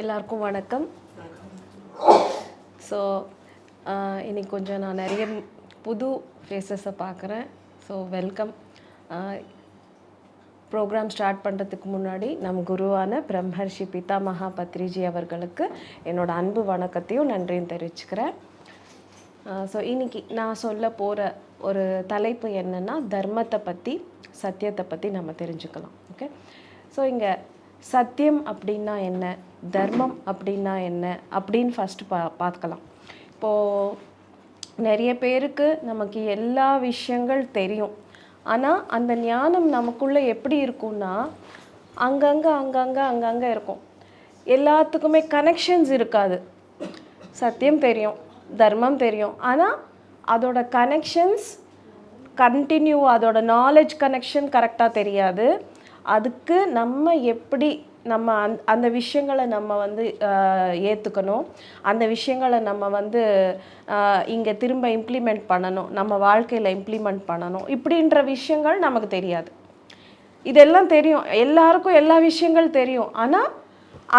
எல்லாருக்கும் வணக்கம். ஸோ இன்னைக்கு கொஞ்சம் நான் நிறைய புது ஃபேஸஸை பார்க்குறேன். ஸோ வெல்கம் ப்ரோக்ராம் ஸ்டார்ட் பண்ணுறதுக்கு முன்னாடி நம் குருவான பிரம்மர்ஷி பிதாமகா பத்ரிஜி அவர்களுக்கு என்னோடய அன்பு வணக்கத்தையும் நன்றியும் தெரிவிச்சுக்கிறேன். ஸோ இன்றைக்கி நான் சொல்ல போகிற ஒரு தலைப்பு என்னென்னா தர்மத்தை பற்றி சத்தியத்தை பற்றி நம்ம தெரிஞ்சுக்கலாம். ஓகே ஸோ இங்கே சத்தியம் அப்படின்னா என்ன? தர்மம் அப்படின்னா என்ன? அப்படின்னு ஃபஸ்ட்டு பா பார்க்கலாம் இப்போது நிறைய பேருக்கு நமக்கு எல்லா விஷயங்கள் தெரியும். ஆனால் அந்த ஞானம் நமக்குள்ளே எப்படி இருக்கும்னா அங்கங்கே அங்கங்கே அங்கங்கே இருக்கும். எல்லாத்துக்குமே கனெக்ஷன்ஸ் இருக்காது. சத்தியம் தெரியும் தர்மம் தெரியும். ஆனால் அதோட கனெக்ஷன்ஸ் கண்டினியூ அதோட நாலேஜ் கனெக்ஷன் கரெக்டாக தெரியாது. அதுக்கு நம்ம எப்படி நம்ம அந் அந்த விஷயங்களை நம்ம வந்து ஏற்றுக்கணும் அந்த விஷயங்களை நம்ம வந்து இங்கே திரும்ப இம்ப்ளிமெண்ட் பண்ணணும். நம்ம வாழ்க்கையில் இம்ப்ளிமெண்ட் பண்ணணும். இப்படின்ற விஷயங்கள் நமக்கு தெரியாது. இதெல்லாம் தெரியும். எல்லாருக்கும் எல்லா விஷயங்கள் தெரியும். ஆனால்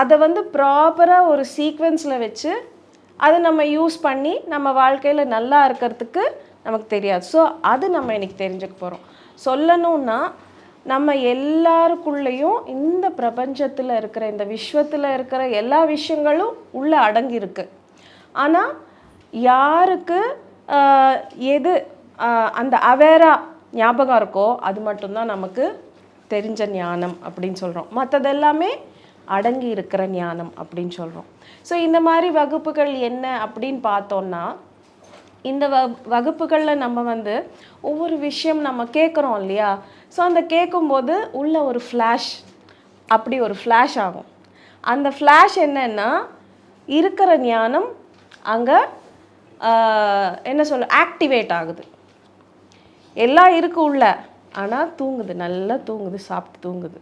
அதை வந்து ப்ராப்பராக ஒரு சீக்வென்ஸில் வச்சு அதை நம்ம யூஸ் பண்ணி நம்ம வாழ்க்கையில் நல்லா இருக்கிறதுக்கு நமக்கு தெரியாது. ஸோ அது நம்ம இன்றைக்கி தெரிஞ்சுக்க போகிறோம் சொல்லணும்னா நம்ம எல்லாருக்குள்ளேயும் இந்த பிரபஞ்சத்தில் இருக்கிற இந்த விஸ்வத்தில் இருக்கிற எல்லா விஷயங்களும் உள்ளே அடங்கியிருக்கு. ஆனால் யாருக்கு எது அந்த அவேரா ஞாபகம் இருக்கோ அது மட்டும்தான் நமக்கு தெரிஞ்ச ஞானம் அப்படின்னு சொல்கிறோம் மற்றதெல்லாமே அடங்கி இருக்கிற ஞானம் அப்படின்னு சொல்கிறோம் ஸோ இந்த மாதிரி வகுப்புகள் என்ன அப்படின்னு பார்த்தோம்னா இந்த வ வகுப்புகளில் நம்ம வந்து ஒவ்வொரு விஷயம் நம்ம கேட்குறோம் இல்லையா? ஸோ அந்த கேட்கும்போது உள்ள ஒரு ஃப்ளாஷ் அப்படி ஒரு ஃப்ளாஷ் ஆகும். அந்த ஃப்ளாஷ் என்னன்னா இருக்கிற ஞானம் அங்கே என்ன சொல்ல ஆக்டிவேட் ஆகுது. எல்லாம் இருக்குது உள்ள. ஆனால் தூங்குது நல்லா தூங்குது சாப்பிட்டு தூங்குது.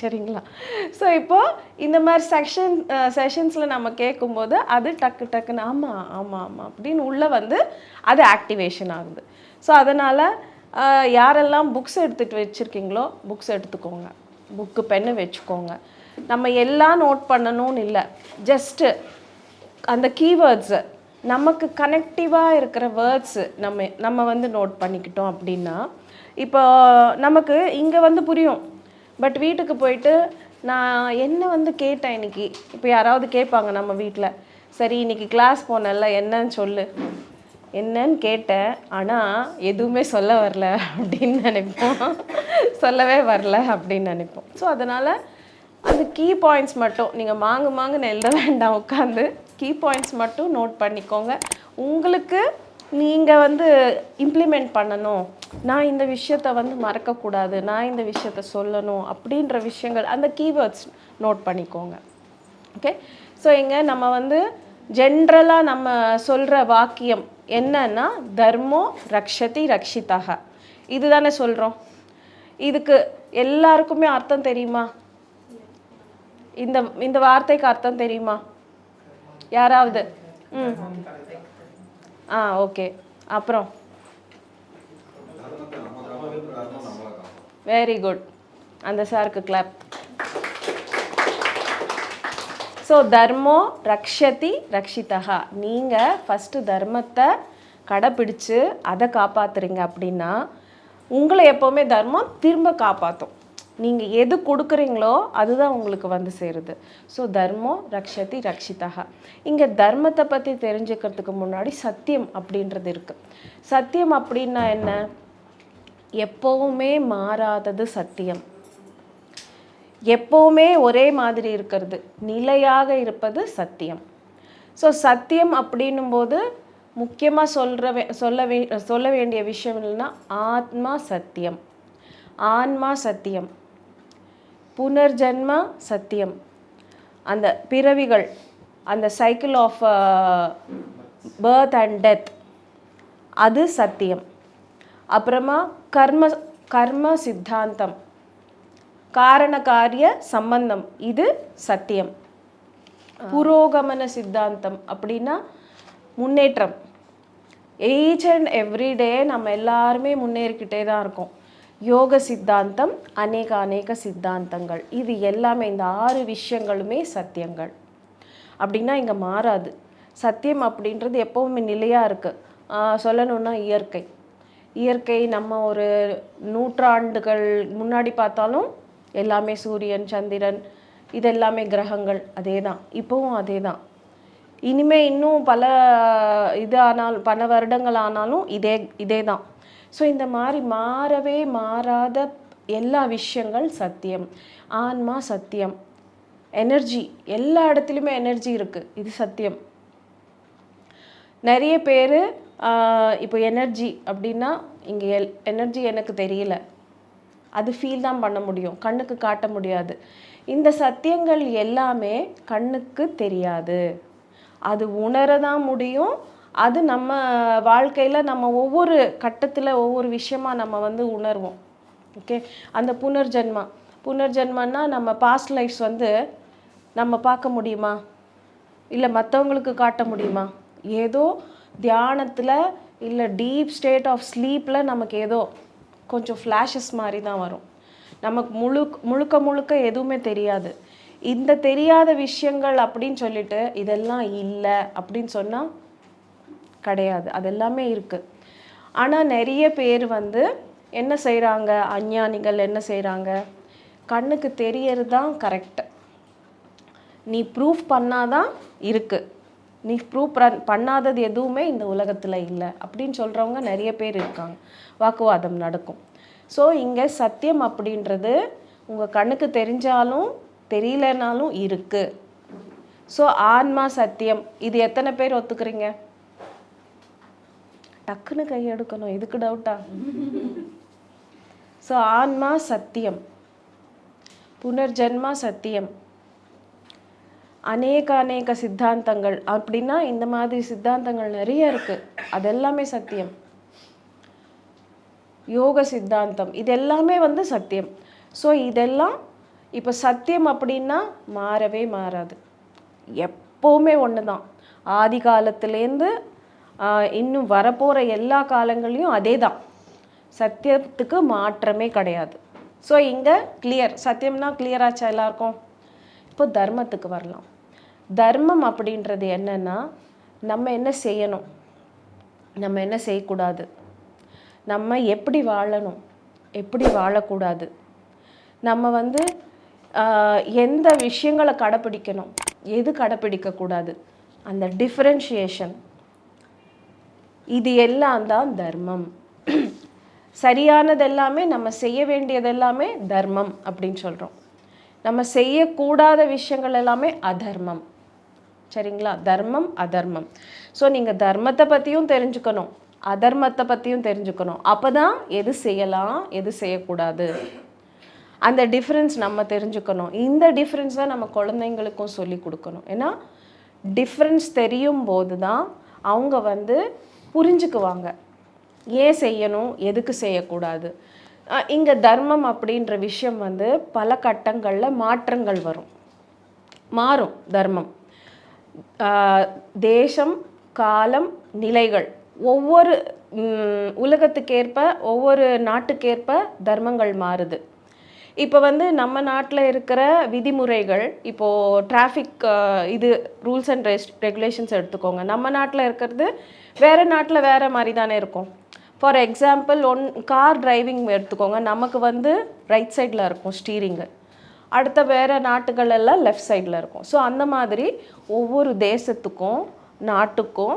சரிங்களா? ஸோ இப்போ இந்த மாதிரி செக்ஷன் செஷன்ஸில் நம்ம கேட்கும்போது அது டக்கு டக்குன்னு ஆமாம் ஆமாம் ஆமாம் அப்படின்னு உள்ளே வந்து அது ஆக்டிவேஷன் ஆகுது. ஸோ அதனால் யாரெல்லாம் புக்ஸ் எடுத்துகிட்டு வச்சுருக்கீங்களோ புக்ஸ் எடுத்துக்கோங்க. புக்கு பென்னு வச்சுக்கோங்க. நம்ம எல்லாம் நோட் பண்ணணும்னு இல்லை. ஜஸ்ட்டு அந்த கீவேர்ட்ஸு நமக்கு கனெக்டிவாக இருக்கிற வேர்ட்ஸு நம்ம நம்ம வந்து நோட் பண்ணிக்கிட்டோம் அப்படின்னா இப்போ நமக்கு இங்கே வந்து புரியும். பட் வீட்டுக்கு போயிட்டு நான் என்ன வந்து கேட்டேன் இன்னைக்கு? இப்போ யாராவது கேட்பாங்க நம்ம வீட்டில் சரி இன்னைக்கு கிளாஸ் போனல என்னன்னு சொல்லு. என்னன்னு கேட்டேன். ஆனால் எதுவுமே சொல்ல வரல அப்படின்னு நினைப்போம். சொல்லவே வரல அப்படின்னு நினைப்போம். ஸோ அதனால் அந்த கீ பாயிண்ட்ஸ் மட்டும் நீங்கள் மாங்கு மாங்குன்னு எழுத வேண்டாம் உட்காந்து கீ பாயிண்ட்ஸ் மட்டும் நோட் பண்ணிக்கோங்க. உங்களுக்கு நீங்கள் வந்து இம்ப்ளிமெண்ட் பண்ணணும். நான் இந்த விஷயத்த வந்து மறக்கக்கூடாது. நான் இந்த விஷயத்த சொல்லணும் அப்படின்ற விஷயங்கள் அந்த கீவேர்ட்ஸ் நோட் பண்ணிக்கோங்க. ஓகே ஸோ இங்கே நம்ம வந்து ஜென்ரலாக நம்ம சொல்கிற வாக்கியம் என்னன்னா தர்மோ ரக்ஷதி ரக்ஷிதா இதுதானே சொல்கிறோம் இதுக்கு எல்லாருக்குமே அர்த்தம் தெரியுமா? இந்த இந்த வார்த்தைக்கு அர்த்தம் தெரியுமா? யாராவது? ம். ஆ ஓகே. அப்புறம்? வெரி குட் அந்த சாருக்கு கிளாப் ஸோ தர்மோ ரக்ஷதி ரக்ஷிதா நீங்கள் ஃபஸ்ட்டு தர்மத்தை கடைப்பிடிச்சு அதை காப்பாத்துறீங்க அப்படின்னா உங்களை எப்போவுமே தர்மம் திரும்ப காப்பாற்றும் நீங்கள் எது கொடுக்குறீங்களோ அதுதான் உங்களுக்கு வந்து சேருது. ஸோ தர்மோ ரக்ஷதி ரக்ஷிதா இங்கே தர்மத்தை பற்றி தெரிஞ்சுக்கிறதுக்கு முன்னாடி சத்தியம் அப்படின்றது இருக்குது சத்தியம் அப்படின்னா என்ன? எப்போவுமே மாறாதது சத்தியம். எப்போவுமே ஒரே மாதிரி இருக்கிறது நிலையாக இருப்பது சத்தியம். ஸோ சத்தியம் அப்படின்னும் போது முக்கியமாக சொல்கிற சொல்ல வே சொல்ல வேண்டிய விஷயம் இல்லைன்னா ஆத்மா சத்தியம். ஆன்மா சத்தியம். புனர்ஜென்மா சத்தியம். அந்த பிறவிகள் அந்த cycle of birth and death அது சத்தியம். அப்புறமா கர்ம கர்ம சித்தாந்தம் காரண காரிய சம்பந்தம் இது சத்தியம். புரோகமன சித்தாந்தம் அப்படின்னா முன்னேற்றம். ஈச் அண்ட் எவ்ரி டே நம்ம எல்லாருமே முன்னேறிக்கிட்டே தான் இருக்கோம். யோக சித்தாந்தம் அநேக அநேக சித்தாந்தங்கள். இது எல்லாமே இந்த ஆறு விஷயங்களுமே சத்தியங்கள். அப்படின்னா இங்கே மாறாது. சத்தியம் அப்படின்றது எப்போவுமே நிலையாக இருக்குது சொல்லணும்னா இயற்கை. இயற்கை நம்ம ஒரு நூற்றாண்டுகள் முன்னாடி பார்த்தாலும் எல்லாமே சூரியன் சந்திரன் இதெல்லாமே கிரகங்கள் அதே தான் இப்போவும் அதே தான் இனிமே இன்னும் பல இது ஆனால் பல வருடங்கள் ஆனாலும் இதே இதே தான் ஸோ இந்த மாதிரி மாறவே மாறாத எல்லா விஷயங்கள் சத்தியம். ஆன்மா சத்தியம். எனர்ஜி எல்லா இடத்துலையுமே எனர்ஜி இருக்குது இது சத்தியம். நிறைய பேர் இப்போ எனர்ஜி அப்படின்னா இங்கே எல் எனர்ஜி எனக்கு தெரியல. அது ஃபீல் தான் பண்ண முடியும். கண்ணுக்கு காட்ட முடியாது. இந்த சத்தியங்கள் எல்லாமே கண்ணுக்கு தெரியாது. அது உணர தான் முடியும். அது நம்ம வாழ்க்கையில் நம்ம ஒவ்வொரு கட்டத்தில் ஒவ்வொரு விஷயமா நம்ம வந்து உணர்வோம். ஓகே அந்த புனர்ஜென்மா. புனர்ஜென்மன்னா நம்ம பாஸ்ட் லைஃப்ஸ் வந்து நம்ம பார்க்க முடியுமா? இல்லை மற்றவங்களுக்கு காட்ட முடியுமா? ஏதோ தியானத்தில் இல்லை டீப் ஸ்டேட் ஆஃப் ஸ்லீப்பில் நமக்கு ஏதோ கொஞ்சம் ஃப்ளாஷஸ் மாதிரி தான் வரும். நமக்கு முழு முழுக்க முழுக்க எதுவுமே தெரியாது. இந்த தெரியாத விஷயங்கள் அப்படின்னு சொல்லிட்டு இதெல்லாம் இல்லை அப்படின்னு சொன்னால் கிடையாது. அது எல்லாமே இருக்குது ஆனால் நிறைய பேர் வந்து என்ன செய்கிறாங்க அஞ்ஞானிகள் என்ன செய்கிறாங்க கண்ணுக்கு தெரியறது தான் கரெக்டு நீ ப்ரூஃப் பண்ணாதான் இருக்குது நீ ப்ரூவ் பண்ணாதது எதுவுமே இந்த உலகத்தில் இல்லை. அப்படின்னு சொல்கிறவங்க நிறைய பேர் இருக்காங்க. வாக்குவாதம் நடக்கும். ஸோ இங்கே சத்தியம் அப்படின்றது உங்கள் கண்ணுக்கு தெரிஞ்சாலும் தெரியலனாலும் இருக்குது ஸோ ஆன்மா சத்தியம். இது எத்தனை பேர் ஒத்துக்கிறீங்க? டக்குன்னு கையெடுக்கணும். இதுக்கு டவுட்டா ஸோ ஆன்மா சத்தியம். புனர்ஜென்மா சத்தியம். அநேக அநேக சித்தாந்தங்கள். அப்படின்னா இந்த மாதிரி சித்தாந்தங்கள் நிறைய இருக்கு. அதெல்லாமே சத்தியம். யோக சித்தாந்தம். இது எல்லாமே வந்து சத்தியம். ஸோ இதெல்லாம் இப்போ சத்தியம் அப்படின்னா மாறவே மாறாது. எப்போவுமே ஒன்று தான் ஆதி காலத்துலேருந்து இன்னும் வரப்போகிற எல்லா காலங்களையும் அதே தான் சத்தியத்துக்கு மாற்றமே கிடையாது. ஸோ இங்கே கிளியர் சத்தியம்னா கிளியராச்சா எல்லாருக்கும்? இப்போ தர்மத்துக்கு வரலாம். தர்மம் அப்படின்றது என்னன்னா நம்ம என்ன செய்யணும்? நம்ம என்ன செய்யக்கூடாது? நம்ம எப்படி வாழணும்? எப்படி வாழக்கூடாது? நம்ம வந்து எந்த விஷயங்களை கடைப்பிடிக்கணும்? எது கடைப்பிடிக்கக்கூடாது? அந்த டிஃப்ரென்ஷியேஷன் இது எல்லாம் தான் தர்மம். சரியானதெல்லாமே நம்ம செய்ய வேண்டியதெல்லாமே தர்மம் அப்படின்னு சொல்கிறோம் நம்ம செய்யக்கூடாத விஷயங்கள் எல்லாமே அதர்மம். சரிங்களா? தர்மம் அதர்மம். ஸோ நீங்கள் தர்மத்தை பற்றியும் தெரிஞ்சுக்கணும். அதர்மத்தை பற்றியும் தெரிஞ்சுக்கணும். அப்போ தான் எது செய்யலாம் எது செய்யக்கூடாது. அந்த டிஃப்ரென்ஸ் நம்ம தெரிஞ்சுக்கணும். இந்த டிஃப்ரென்ஸ் தான் நம்ம குழந்தைங்களுக்கும் சொல்லி கொடுக்கணும். ஏன்னா டிஃப்ரென்ஸ் தெரியும் போது தான் அவங்க வந்து புரிஞ்சுக்குவாங்க. ஏன் செய்யணும்? எதுக்கு செய்யக்கூடாது? இங்கே தர்மம் அப்படின்ற விஷயம் வந்து பல கட்டங்களில் மாற்றங்கள் வரும். மாறும் தர்மம். தேசம் காலம் நிலைகள் ஒவ்வொரு உலகத்துக்கேற்ப ஒவ்வொரு நாட்டுக்கேற்ப தர்மங்கள் மாறுது. இப்போ வந்து நம்ம நாட்டில் இருக்கிற விதிமுறைகள் இப்போது டிராஃபிக் இது ரூல்ஸ் அண்ட் ரெகுலேஷன்ஸ் எடுத்துக்கோங்க. நம்ம நாட்டில் இருக்கிறது வேறு நாட்டில் வேறு மாதிரி தானே இருக்கும். For example one car driving எடுத்துக்கோங்க. நமக்கு வந்து ரைட் சைடில் இருக்கும் ஸ்டீரிங்கு அடுத்த வேறு நாட்டுகள் எல்லாம் லெஃப்ட் சைடில் இருக்கும். ஸோ அந்த மாதிரி ஒவ்வொரு தேசத்துக்கும் நாட்டுக்கும்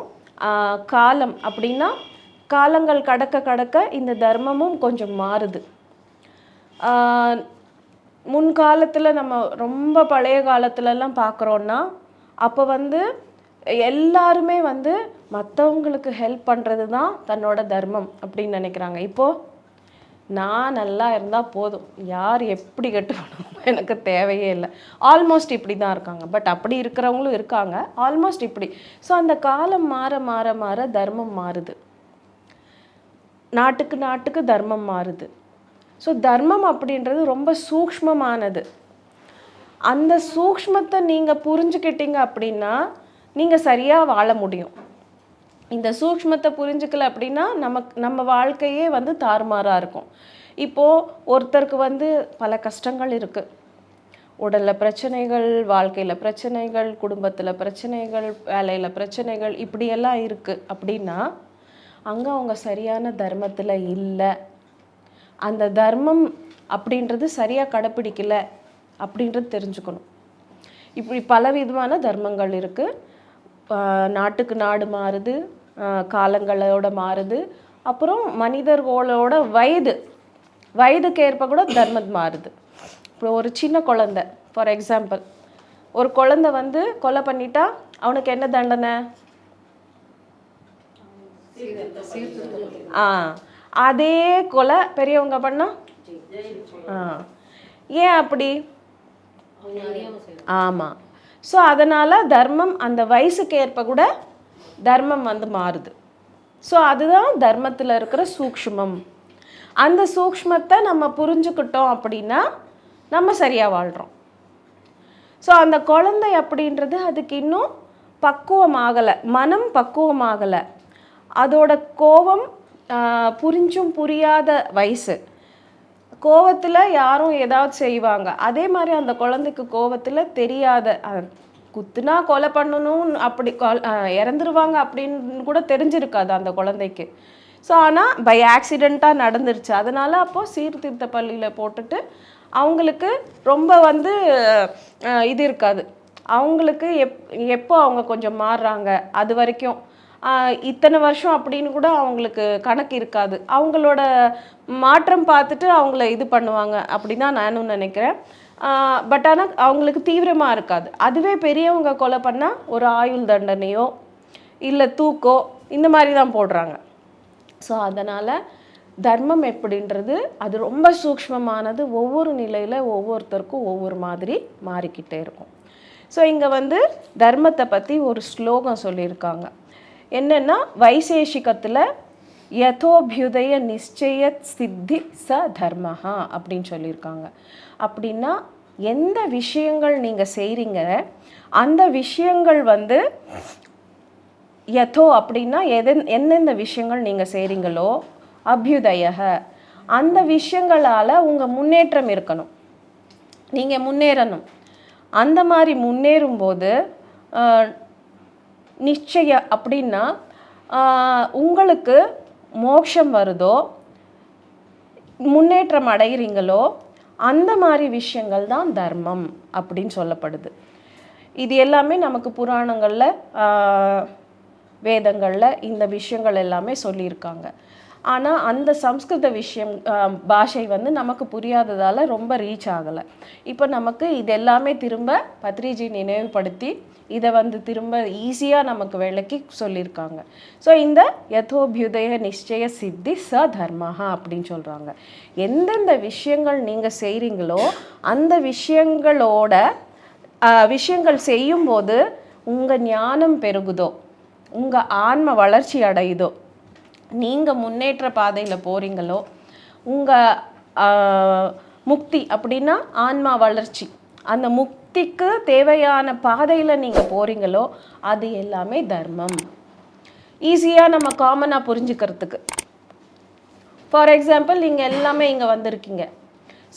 காலம் அப்படின்னா காலங்கள் கடக்க கடக்க இந்த தர்மமும் கொஞ்சம் மாறுது. முன்காலத்தில் நம்ம ரொம்ப பழைய காலத்துலலாம் பார்க்குறோன்னா அப்போ வந்து எல்லாருமே வந்து மற்றவங்களுக்கு ஹெல்ப் பண்ணுறது தான் தன்னோட தர்மம் அப்படின்னு நினைக்கிறாங்க. இப்போது நான் நல்லா இருந்தால் போதும். யார் எப்படி கெட்டுக்கணும் எனக்கு தேவையே இல்லை. ஆல்மோஸ்ட் இப்படி தான் இருக்காங்க. பட் அப்படி இருக்கிறவங்களும் இருக்காங்க. ஆல்மோஸ்ட் இப்படி. ஸோ அந்த காலம் மாற மாற மாற தர்மம் மாறுது. நாட்டுக்கு நாட்டுக்கு தர்மம் மாறுது. ஸோ தர்மம் அப்படின்றது ரொம்ப சூக்ஷ்மமானது. அந்த சூக்ஷ்மத்தை நீங்கள் புரிஞ்சுக்கிட்டீங்க அப்படின்னா நீங்கள் சரியாக வாழ முடியும். இந்த சூக்ஷ்மத்தை புரிஞ்சுக்கல அப்படின்னா நமக்கு நம்ம வாழ்க்கையே வந்து தாறுமாறாக இருக்கும். இப்போது ஒருத்தருக்கு வந்து பல கஷ்டங்கள் இருக்குது உடலில் பிரச்சனைகள் வாழ்க்கையில் பிரச்சனைகள் குடும்பத்தில் பிரச்சனைகள் வேலையில் பிரச்சனைகள் இப்படியெல்லாம் இருக்குது அப்படின்னா அங்கே அவங்க சரியான தர்மத்தில் இல்லை. அந்த தர்மம் அப்படின்றது சரியாக கடைப்பிடிக்கல அப்படின்றது தெரிஞ்சுக்கணும். இப்படி பலவிதமான தர்மங்கள் இருக்குது நாட்டுக்கு நாடு மாறுது காலங்களோட மாறுது. அப்புறம் மனிதர்களோட வயது வயதுக்கு ஏற்ப கூட தர்மம் மாறுது. இப்போ ஒரு சின்ன குழந்த ஃபார் எக்ஸாம்பிள் ஒரு குழந்த வந்து கொலை பண்ணிட்டா அவனுக்கு என்ன தண்டனை? ஆ அதே கொலை பெரியவங்க பண்ணா? ஆ. ஏன் அப்படி? ஆமாம் ஸோ அதனால் தர்மம் அந்த வயசுக்கு ஏற்ப கூட தர்மம் வந்து மாறுது. ஸோ அதுதான் தர்மத்தில் இருக்கிற சூக்ஷ்மம். அந்த சூக்ஷ்மத்தை நம்ம புரிஞ்சுக்கிட்டோம் அப்படின்னா நம்ம சரியாக வாழ்கிறோம் ஸோ அந்த குழந்தை அப்படின்றது அதுக்கு இன்னும் பக்குவம் ஆகலை மனம் பக்குவம் ஆகலை அதோட கோபம் புரிஞ்சும் புரியாத வயசு. கோவத்தில் யாரும் ஏதாவது செய்வாங்க. அதே மாதிரி அந்த குழந்தைக்கு கோவத்தில் தெரியாத குத்துனா கொலை பண்ணணும் அப்படி இறந்துருவாங்க அப்படின்னு கூட தெரிஞ்சிருக்காது அந்த குழந்தைக்கு. ஸோ ஆனால் பை ஆக்சிடெண்ட்டாக நடந்துருச்சு. அதனால் அப்போது சீர்திருத்த பள்ளியில் போட்டுட்டு அவங்களுக்கு ரொம்ப வந்து இது இருக்காது. அவங்களுக்கு எப் எப்போ அவங்க கொஞ்சம் மாறுறாங்க? அது வரைக்கும் இத்தனை வருஷம் அப்படின்னு கூட அவங்களுக்கு கணக்கு இருக்காது. அவங்களோட மாற்றம் பார்த்துட்டு அவங்கள இது பண்ணுவாங்க அப்படி தான் நானும் நினைக்கிறேன். பட் ஆனால் அவங்களுக்கு தீவிரமாக இருக்காது. அதுவே பெரியவங்க கொலை பண்ணால் ஒரு ஆயுள் தண்டனையோ இல்லை தூக்கோ இந்த மாதிரி தான் போடுறாங்க. ஸோ அதனால் தர்மம் எப்படின்றது அது ரொம்ப சூக்ஷ்மமானது. ஒவ்வொரு நிலையில் ஒவ்வொருத்தருக்கும் ஒவ்வொரு மாதிரி மாறிக்கிட்டே இருக்கும். ஸோ இங்கே வந்து தர்மத்தை பற்றி ஒரு ஸ்லோகம் சொல்லியிருக்காங்க. என்னென்னா வைசேஷிகத்தில் யதோபியுதய நிச்சய சித்தி ச தர்மஹா அப்படின்னு சொல்லியிருக்காங்க. அப்படின்னா எந்த விஷயங்கள் நீங்கள் செய்கிறீங்க அந்த விஷயங்கள் வந்து யதோ அப்படின்னா எதன் எந்தெந்த விஷயங்கள் நீங்கள் செய்கிறீங்களோ அபியுதய அந்த விஷயங்களால் உங்கள் முன்னேற்றம் இருக்கணும். நீங்கள் முன்னேறணும். அந்த மாதிரி முன்னேறும்போது நிச்சய அப்படின்னா உங்களுக்கு மோட்சம் வருதோ முன்னேற்றம் அடைகிறீங்களோ அந்த மாதிரி விஷயங்கள் தான் தர்மம் அப்படின்னு சொல்லப்படுது. இது எல்லாமே நமக்கு புராணங்களில் வேதங்களில் இந்த விஷயங்கள் எல்லாமே சொல்லியிருக்காங்க. ஆனால் அந்த சம்ஸ்கிருத விஷயம் பாஷை வந்து நமக்கு புரியாததால் ரொம்ப ரீச் ஆகலை. இப்போ நமக்கு இது எல்லாமே திரும்ப பத்ரிஜி நினைவுபடுத்தி இதை வந்து திரும்ப ஈஸியாக நமக்கு விளக்கி சொல்லியிருக்காங்க ஸோ இந்த யதோபியுதய நிச்சய சித்தி ச தர்மஹா அப்படின்னு சொல்கிறாங்க எந்தெந்த விஷயங்கள் நீங்கள் செய்கிறீங்களோ அந்த விஷயங்களோட விஷயங்கள் செய்யும்போது உங்கள் ஞானம் பெருகுதோ உங்கள் ஆன்ம வளர்ச்சி அடையுதோ நீங்கள் முன்னேற்ற பாதையில் போகிறீங்களோ உங்கள் முக்தி அப்படின்னா ஆன்மா வளர்ச்சி. அந்த முக்திக்கு தேவையான பாதையில் நீங்கள் போகிறீங்களோ அது எல்லாமே தர்மம். ஈஸியாக நம்ம காமனாக புரிஞ்சுக்கிறதுக்கு. ஃபார் எக்ஸாம்பிள் நீங்கள் எல்லாமே இங்கே வந்திருக்கீங்க.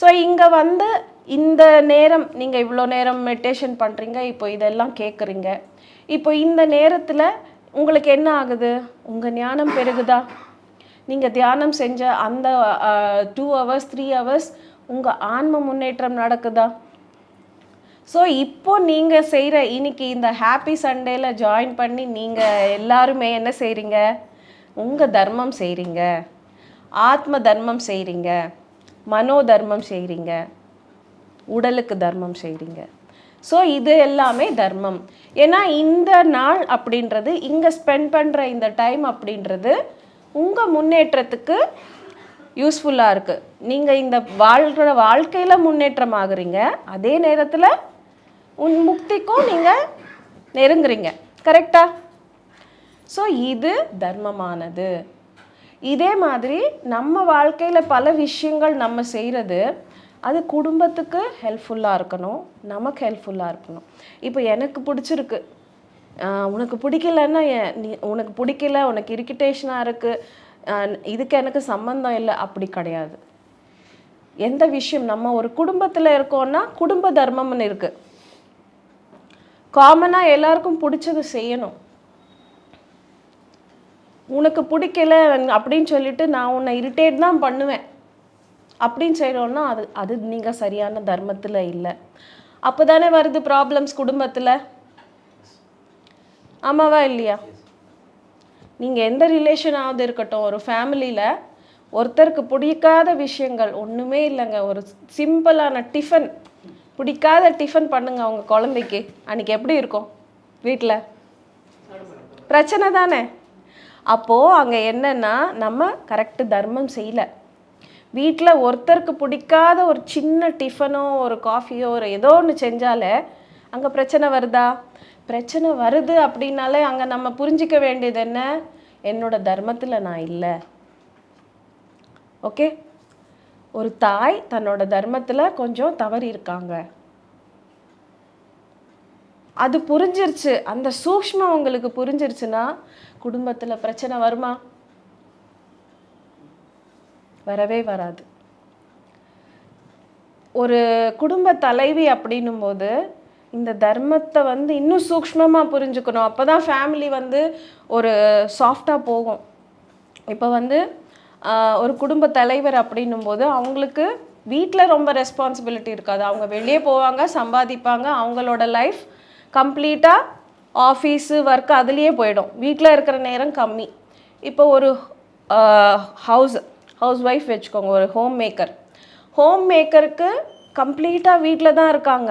ஸோ இங்கே வந்து இந்த நேரம் நீங்கள் இவ்வளோ நேரம் மெடிடேஷன் பண்ணுறீங்க இப்போ இதெல்லாம் கேட்குறீங்க இப்போ இந்த நேரத்தில் உங்களுக்கு என்ன ஆகுது? உங்கள் ஞானம் பெருகுதா? நீங்கள் தியானம் செஞ்ச அந்த டூ ஹவர்ஸ் த்ரீ ஹவர்ஸ் உங்கள் ஆன்ம முன்னேற்றம் நடக்குதா? ஸோ இப்போ நீங்கள் செய்கிற இன்னைக்கு இந்த ஹாப்பி சண்டேல ஜாயின் பண்ணி நீங்கள் எல்லாருமே என்ன செய்கிறீங்க உங்கள் தர்மம் செய்கிறீங்க ஆத்ம தர்மம் செய்கிறீங்க மனோ தர்மம் செய்கிறீங்க உடலுக்கு தர்மம் செய்கிறீங்க ஸோ இது எல்லாமே தர்மம். ஏன்னா இந்த நாள் அப்படின்றது இங்கே ஸ்பெண்ட் பண்ணுற இந்த டைம் அப்படின்றது உங்கள் முன்னேற்றத்துக்கு யூஸ்ஃபுல்லாக இருக்குது நீங்கள் இந்த வாழ்கிற வாழ்க்கையில் முன்னேற்றம் ஆகுறீங்க அதே நேரத்தில் உன் முக்திக்கும் நீங்கள் நெருங்குறீங்க. கரெக்டா ஸோ இது தர்மமானது. இதே மாதிரி நம்ம வாழ்க்கையில் பல விஷயங்கள் நம்ம செய்கிறது அது குடும்பத்துக்கு ஹெல்ப்ஃபுல்லாக இருக்கணும். நமக்கு ஹெல்ப்ஃபுல்லாக இருக்கணும். இப்போ எனக்கு பிடிச்சிருக்கு. உனக்கு பிடிக்கலன்னா நீ உனக்கு பிடிக்கல உனக்கு இரிக்கிட்டேஷனாக இருக்குது இதுக்கு எனக்கு சம்மந்தம் இல்லை. அப்படி கிடையாது. எந்த விஷயம் நம்ம ஒரு குடும்பத்தில் இருக்கோம்னா குடும்ப தர்மம்னு இருக்குது காமனாக எல்லாருக்கும் பிடிச்சது செய்யணும். உனக்கு பிடிக்கல அப்படின்னு சொல்லிட்டு நான் உன்னை இரிட்டேட் தான் பண்ணுவேன். அப்படின்னு செய்கிறோன்னா அது அது நீங்கள் சரியான தர்மத்தில் இல்லை. அப்போ தானே வருது ப்ராப்ளம்ஸ் குடும்பத்தில்? ஆமாவா இல்லையா? நீங்கள் எந்த ரிலேஷனாவது இருக்கட்டும் ஒரு ஃபேமிலியில் ஒருத்தருக்கு பிடிக்காத விஷயங்கள் ஒன்றுமே இல்லைங்க. ஒரு சிம்பிளான டிஃபன் பிடிக்காத டிஃபன் பண்ணுங்க அவங்க குழந்தைக்கு. அன்றைக்கி எப்படி இருக்கும் வீட்டில் பிரச்சனை தானே? அப்போது அங்கே என்னென்னா நம்ம கரெக்டு தர்மம் செய்யலை. வீட்டில் ஒருத்தருக்கு பிடிக்காத ஒரு சின்ன டிஃபனோ ஒரு காஃபியோ ஒரு ஏதோ ஒன்று செஞ்சாலே அங்கே பிரச்சனை வருதா? பிரச்சனை வருது அப்படின்னாலே அங்கே நம்ம புரிஞ்சிக்க வேண்டியது என்ன? என்னோட தர்மத்தில் நான் இல்லை. ஓகே ஒரு தாய் தன்னோட தர்மத்தில் கொஞ்சம் தவறி இருக்காங்க. அது புரிஞ்சிருச்சு. அந்த சூக்மம் உங்களுக்கு புரிஞ்சிருச்சுன்னா குடும்பத்தில் பிரச்சனை வருமா? வரவே வராது. ஒரு குடும்ப தலைவி அப்படின்னும் போது இந்த தர்மத்தை வந்து இன்னும் சூக்ஷ்மமாக புரிஞ்சுக்கணும். அப்போ தான் ஃபேமிலி வந்து ஒரு சாஃப்டாக போகும். இப்போ வந்து ஒரு குடும்ப தலைவர் அப்படின்னும் போது அவங்களுக்கு வீட்டில் ரொம்ப ரெஸ்பான்சிபிலிட்டி இருக்காது. அவங்க வெளியே போவாங்க சம்பாதிப்பாங்க அவங்களோட லைஃப் கம்ப்ளீட்டாக ஆஃபீஸு ஒர்க் அதுலேயே போயிடும். வீட்டில் இருக்கிற நேரம் கம்மி. இப்போ ஒரு ஹவுஸ் ஹவுஸ் ஒய்ஃப் வச்சுக்கோங்க ஒரு ஹோம் மேக்கர் ஹோம் மேக்கருக்கு கம்ப்ளீட்டாக வீட்டில் தான் இருக்காங்க.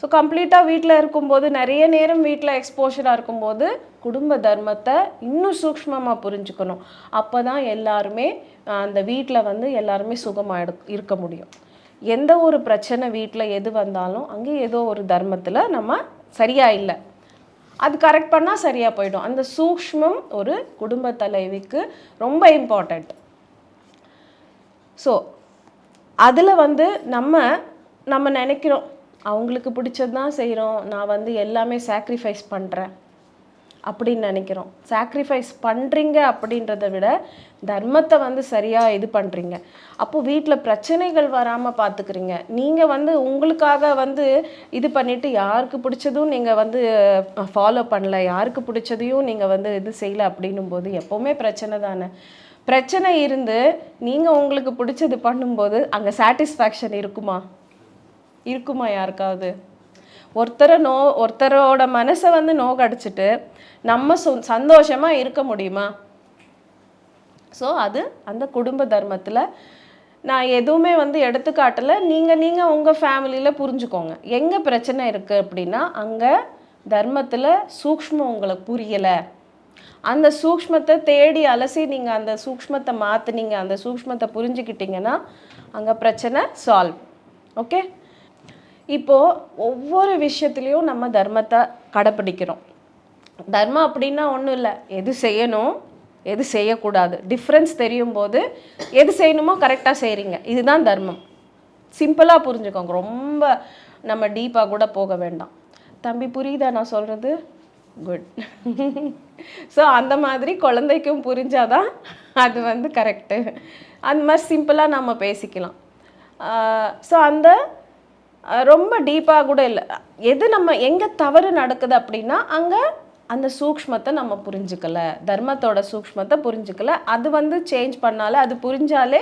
ஸோ கம்ப்ளீட்டாக வீட்டில் இருக்கும்போது நிறைய நேரம் வீட்டில் எக்ஸ்போஷராக இருக்கும்போது குடும்ப தர்மத்தை இன்னும் சூக்ஷ்மமாக புரிஞ்சுக்கணும். அப்போ தான் எல்லாருமே அந்த வீட்டில் வந்து எல்லாருமே சுகமாக எடு இருக்க முடியும். எந்த ஒரு பிரச்சனை வீட்டில் எது வந்தாலும் அங்கே ஏதோ ஒரு தர்மத்தில் நம்ம சரியாக இல்லை. அது கரெக்ட் பண்ணால் சரியாக போயிடும். அந்த சூக்ஷ்மம் ஒரு குடும்ப தலைவிக்கு ரொம்ப இம்பார்ட்டண்ட் ஸோ அதில் வந்து நம்ம நம்ம நினைக்கிறோம் அவங்களுக்கு பிடிச்சது தான் செய்கிறோம் நான் வந்து எல்லாமே சாக்ரிஃபைஸ் பண்ணுறேன் அப்படின்னு நினைக்கிறோம். சாக்ரிஃபைஸ் பண்ணுறீங்க அப்படின்றத விட தர்மத்தை வந்து சரியாக இது பண்ணுறீங்க அப்போது வீட்டில் பிரச்சனைகள் வராமல் பார்த்துக்கிறீங்க நீங்கள் வந்து உங்களுக்காக வந்து இது பண்ணிவிட்டு யாருக்கு பிடிச்சதும் நீங்கள் வந்து ஃபாலோ பண்ணல யாருக்கு பிடிச்சதையும் நீங்கள் வந்து இது செய்யலை அப்படின்னும் போது எப்போவுமே பிரச்சனை தானே. பிரச்சனை இருந்து நீங்கள் உங்களுக்கு பிடிச்சது பண்ணும்போது அங்கே சாட்டிஸ்ஃபேக்ஷன் இருக்குமா? இருக்குமா யாருக்காவது? ஒருத்தரை நோ ஒருத்தரோட மனசை வந்து நோக்கடிச்சிட்டு நம்ம சொ சந்தோஷமாக இருக்க முடியுமா? ஸோ அது அந்த குடும்ப தர்மத்தில் நான் எதுவுமே வந்து எடுத்துக்காட்டில். நீங்கள் நீங்கள் உங்கள் ஃபேமிலியில் புரிஞ்சுக்கோங்க. எங்கே பிரச்சனை இருக்குது அப்படின்னா அங்கே தர்மத்தில் சூக்ஷ்மம் உங்களுக்கு புரியலை. அந்த சூக்ஷ்மத்தை தேடி அலசி நீங்கள் அந்த சூக்ஷ்மத்தை மாற்றினீங்க அந்த சூக்ஷ்மத்தை புரிஞ்சுக்கிட்டீங்கன்னா அங்கே பிரச்சனை சால்வ் ஓகே இப்போது ஒவ்வொரு விஷயத்துலேயும் நம்ம தர்மத்தை கடைப்பிடிக்கிறோம். தர்மம் அப்படின்னா ஒன்றும் இல்லை. எது செய்யணும் எது செய்யக்கூடாது. டிஃப்ரென்ஸ் தெரியும் போது எது செய்யணுமோ கரெக்டாக செய்கிறீங்க இதுதான் தர்மம். சிம்பிளாக புரிஞ்சுக்கோங்க. ரொம்ப நம்ம டீப்பாக கூட போக வேண்டாம். தம்பி புரியுதா நான் சொல்கிறது குட் ஸோ அந்த மாதிரி குழந்தைக்கும் புரிஞ்சாதான் அது வந்து கரெக்டு அந்த மாதிரி சிம்பிளாக நம்ம பேசிக்கலாம். ஸோ அந்த ரொம்ப டீப்பாக கூட இல்லை. எது நம்ம எங்கே தவறு நடக்குது அப்படின்னா அங்கே அந்த சூக்ஷ்மத்தை நம்ம புரிஞ்சுக்கல. தர்மத்தோட சூக்ஷ்மத்தை புரிஞ்சுக்கல. அது வந்து சேஞ்ச் பண்ணாலே அது புரிஞ்சாலே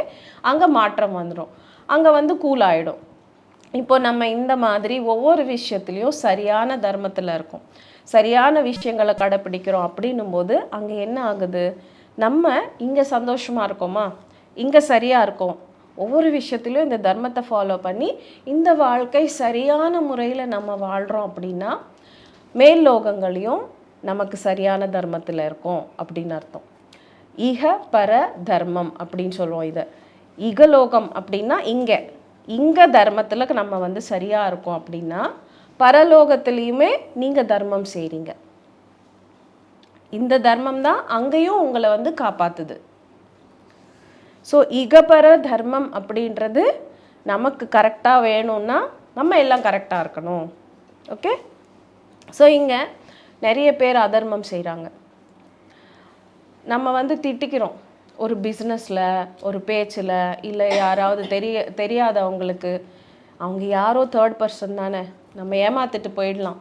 அங்கே மாற்றம் வந்துடும் அங்கே வந்து கூல் ஆகிடும் இப்போ நம்ம இந்த மாதிரி ஒவ்வொரு விஷயத்துலையும் சரியான தர்மத்தில் இருக்கும். சரியான விஷயங்களை கடைப்பிடிக்கிறோம் அப்படின்னும் போது அங்கே என்ன ஆகுது? நம்ம இங்கே சந்தோஷமாக இருக்கோமா? இங்கே சரியாக இருக்கோம். ஒவ்வொரு விஷயத்துலையும் இந்த தர்மத்தை ஃபாலோ பண்ணி இந்த வாழ்க்கை சரியான முறையில் நம்ம வாழ்கிறோம் அப்படின்னா மேல் லோகங்களையும் நமக்கு சரியான தர்மத்தில் இருக்கும் அப்படின்னு அர்த்தம். இக பர தர்மம் அப்படின்னு சொல்லுவோம் இதை. இகலோகம் அப்படின்னா இங்கே. இங்கே தர்மத்தில் நம்ம வந்து சரியாக இருக்கோம் அப்படின்னா பரலோகத்துலேயுமே நீங்கள் தர்மம் செய்கிறீங்க இந்த தர்மம் தான் அங்கேயும் உங்களை வந்து காப்பாத்துது. ஸோ இகபர தர்மம் அப்படின்றது நமக்கு கரெக்டாக வேணும்னா நம்ம எல்லாம் கரெக்டாக இருக்கணும். ஓகே ஸோ இங்கே நிறைய பேர் அதர்மம் செய்கிறாங்க நம்ம வந்து திட்டிக்கிறோம். ஒரு பிஸ்னஸில் ஒரு பேச்சில் இல்லை யாராவது தெரிய தெரியாதவங்களுக்கு. அவங்க யாரோ தேர்ட் பர்சன் தானே. நம்ம ஏமாத்திட்டு போயிடலாம்.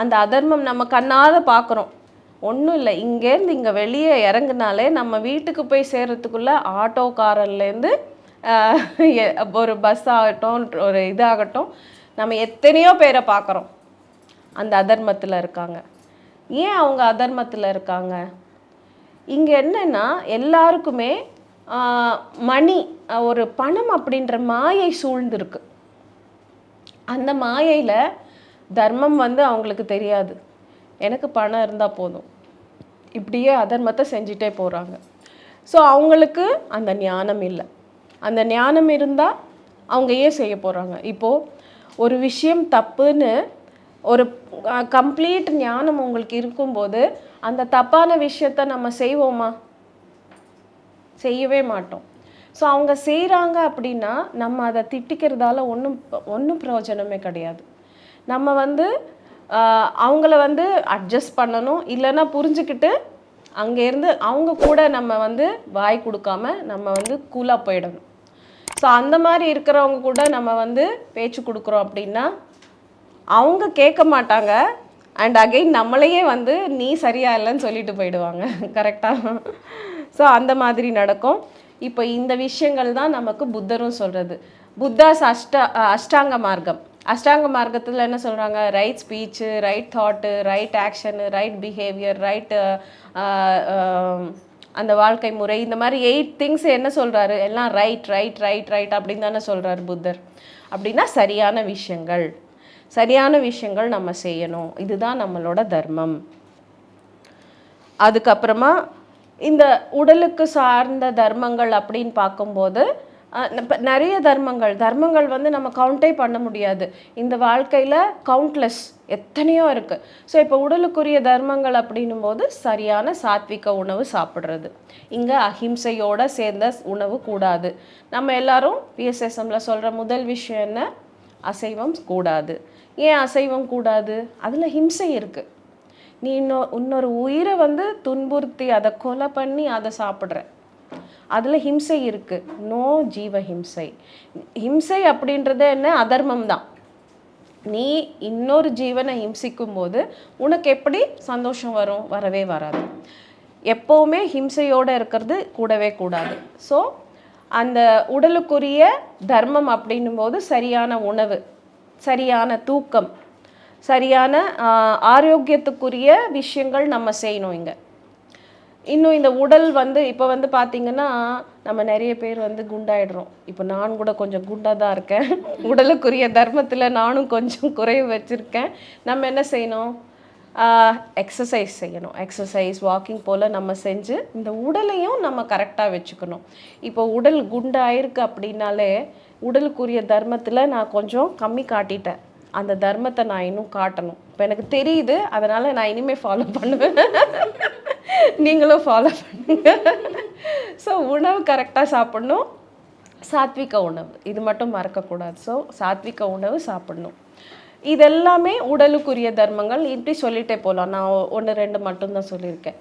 அந்த அதர்மம் நம்ம கண்ணாத பார்க்குறோம் ஒன்றும் இல்லை இங்கேருந்து இங்கே வெளியே இறங்குனாலே நம்ம வீட்டுக்கு போய் சேர்கிறதுக்குள்ளே ஆட்டோக்காரர்லேருந்து ஒரு பஸ் ஆகட்டும் ஒரு இதாகட்டும் நம்ம எத்தனையோ பேரை பார்க்குறோம் அந்த அதர்மத்தில் இருக்காங்க. ஏன் அவங்க அதர்மத்தில் இருக்காங்க? இங்கே என்னென்னா எல்லாருக்குமே மணி ஒரு பணம் அப்படின்ற மாயை சூழ்ந்திருக்கு. அந்த மாயையில் தர்மம் வந்து அவங்களுக்கு தெரியாது. எனக்கு பணம் இருந்தால் போதும். இப்படியே அதர்மத்தை செஞ்சிட்டே போகிறாங்க ஸோ அவங்களுக்கு அந்த ஞானம் இல்லை. அந்த ஞானம் இருந்தால் அவங்க ஏன் செய்ய போகிறாங்க இப்போது ஒரு விஷயம் தப்புன்னு ஒரு கம்ப்ளீட் ஞானம் உங்களுக்கு இருக்கும்போது அந்த தப்பான விஷயத்த நம்ம செய்வோமா? செய்யவே மாட்டோம். ஸோ அவங்க செய்கிறாங்க அப்படின்னா நம்ம அதை திட்டிக்கிறதால ஒன்றும் ஒன்றும் பிரயோஜனமே கிடையாது. நம்ம வந்து அவங்கள வந்து அட்ஜஸ்ட் பண்ணணும். இல்லைன்னா புரிஞ்சுக்கிட்டு அங்கேருந்து அவங்க கூட நம்ம வந்து வாய் கொடுக்காம நம்ம வந்து கூலாக போயிடணும். ஸோ அந்த மாதிரி இருக்கிறவங்க கூட நம்ம வந்து பேச்சு கொடுக்குறோம் அப்படின்னா அவங்க கேட்க மாட்டாங்க. அண்ட் அகைன் நம்மளையே வந்து நீ சரியா இல்லைன்னு சொல்லிட்டு போயிடுவாங்க. கரெக்டாக ஸோ அந்த மாதிரி நடக்கும். இப்போ இந்த விஷயங்கள் தான் நமக்கு புத்தரும் சொல்கிறது புத்தாஸ் அஷ்ட அஷ்டாங்க மார்க்கம். அஷ்டாங்க மார்க்கத்தில் என்ன சொல்கிறாங்க right speech right thought right action right behaviour right அந்த வாழ்க்கை முறை இந்த மாதிரி எயிட் திங்ஸ் என்ன சொல்கிறாரு எல்லாம் ரைட் ரைட் ரைட் ரைட் அப்படின்னு தானே சொல்கிறார் புத்தர். அப்படின்னா சரியான விஷயங்கள். சரியான விஷயங்கள் நம்ம செய்யணும். இதுதான் நம்மளோட தர்மம். அதுக்கப்புறமா இந்த உடலுக்கு சார்ந்த தர்மங்கள் அப்படின்னு பார்க்கும்போது நிறைய தர்மங்கள். தர்மங்கள் வந்து நம்ம கவுண்டே பண்ண முடியாது. இந்த வாழ்க்கையில் கவுண்ட்லெஸ் எத்தனையோ இருக்குது ஸோ இப்போ உடலுக்குரிய தர்மங்கள் அப்படின்னும் போது சரியான சாத்விக உணவு சாப்பிட்றது. இங்கே அஹிம்சையோடு சேர்ந்த உணவு கூடாது. நம்ம எல்லாரும் பிஎஸ்எஸ்எம்ல சொல்கிற முதல் விஷயம் என்ன? அசைவம் கூடாது. ஏன் அசைவம் கூடாது? அதில் ஹிம்சை இருக்குது நீ இன்னொரு இன்னொரு உயிரை வந்து துன்புறுத்தி அதை கொலை பண்ணி அதை சாப்பிட்ற. அதில் ஹிம்சை இருக்குது நோ ஜீவ ஹிம்சை. ஹிம்சை அப்படின்றது என்ன? அதர்மம் தான். நீ இன்னொரு ஜீவனை ஹிம்சிக்கும் போது உனக்கு எப்படி சந்தோஷம் வரும்? வரவே வராது. எப்போவுமே ஹிம்சையோடு இருக்கிறது கூடவே கூடாது. ஸோ அந்த உடலுக்குரிய தர்மம் அப்படின்னும் போது சரியான உணவு சரியான தூக்கம் சரியான ஆரோக்கியத்துக்குரிய விஷயங்கள் நம்ம செய்யணும் இங்கே. இன்னும் இந்த உடல் வந்து இப்போ வந்து பார்த்திங்கன்னா நம்ம நிறைய பேர் வந்து குண்டாயிடுறோம். இப்போ நான் கூட கொஞ்சம் குண்டாக தான் இருக்கேன். உடலுக்குரிய தர்மத்தில் நானும் கொஞ்சம் குறைவு வச்சுருக்கேன். நம்ம என்ன செய்யணும்? எக்ஸசைஸ் செய்யணும். எக்ஸசைஸ் வாக்கிங் போல் நம்ம செஞ்சு இந்த உடலையும் நம்ம கரெக்டாக வச்சுக்கணும். இப்போ உடல் குண்டாயிருக்கு அப்படின்னாலே உடலுக்குரிய தர்மத்தில் நான் கொஞ்சம் கம்மி காட்டிட்டேன். அந்த தர்மத்தை நான் இன்னும் காட்டணும். இப்போ எனக்கு தெரியுது அதனால் நான் இனிமேல் ஃபாலோ பண்ணுவேன். நீங்களும் ஃபாலோ பண்ணுங்க. ஸோ உணவு கரெக்டாக சாப்பிடணும். சாத்விக உணவு. இது மட்டும் மறக்கக்கூடாது. ஸோ சாத்விக உணவு சாப்பிடணும். இதெல்லாமே உடலுக்குரிய தர்மங்கள். இப்படி சொல்லிட்டே போகலாம் நான் ஒன்று ரெண்டு மட்டும்தான் சொல்லியிருக்கேன்.